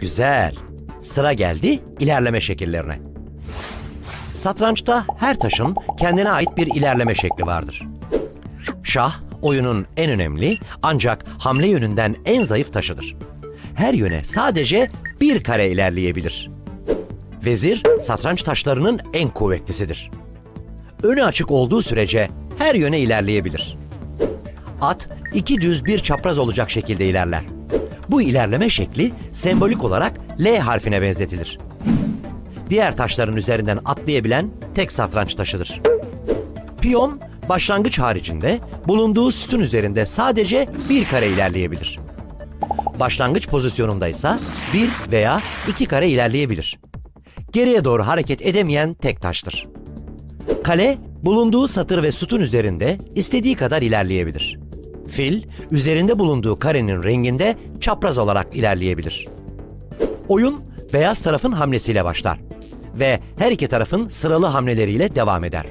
Güzel. Sıra geldi ilerleme şekillerine. Satrançta her taşın kendine ait bir ilerleme şekli vardır. Şah oyunun en önemli ancak hamle yönünden en zayıf taşıdır. Her yöne sadece bir kare ilerleyebilir. Vezir satranç taşlarının en kuvvetlisidir. Önü açık olduğu sürece her yöne ilerleyebilir. At iki düz bir çapraz olacak şekilde ilerler. Bu ilerleme şekli sembolik olarak L harfine benzetilir. Diğer taşların üzerinden atlayabilen tek satranç taşıdır. Piyon başlangıç haricinde bulunduğu sütun üzerinde sadece bir kare ilerleyebilir. Başlangıç pozisyonunda ise bir veya iki kare ilerleyebilir. Geriye doğru hareket edemeyen tek taştır. Kale bulunduğu satır ve sütun üzerinde istediği kadar ilerleyebilir. Fil üzerinde bulunduğu karenin renginde çapraz olarak ilerleyebilir. Oyun beyaz tarafın hamlesiyle başlar ve her iki tarafın sıralı hamleleriyle devam eder.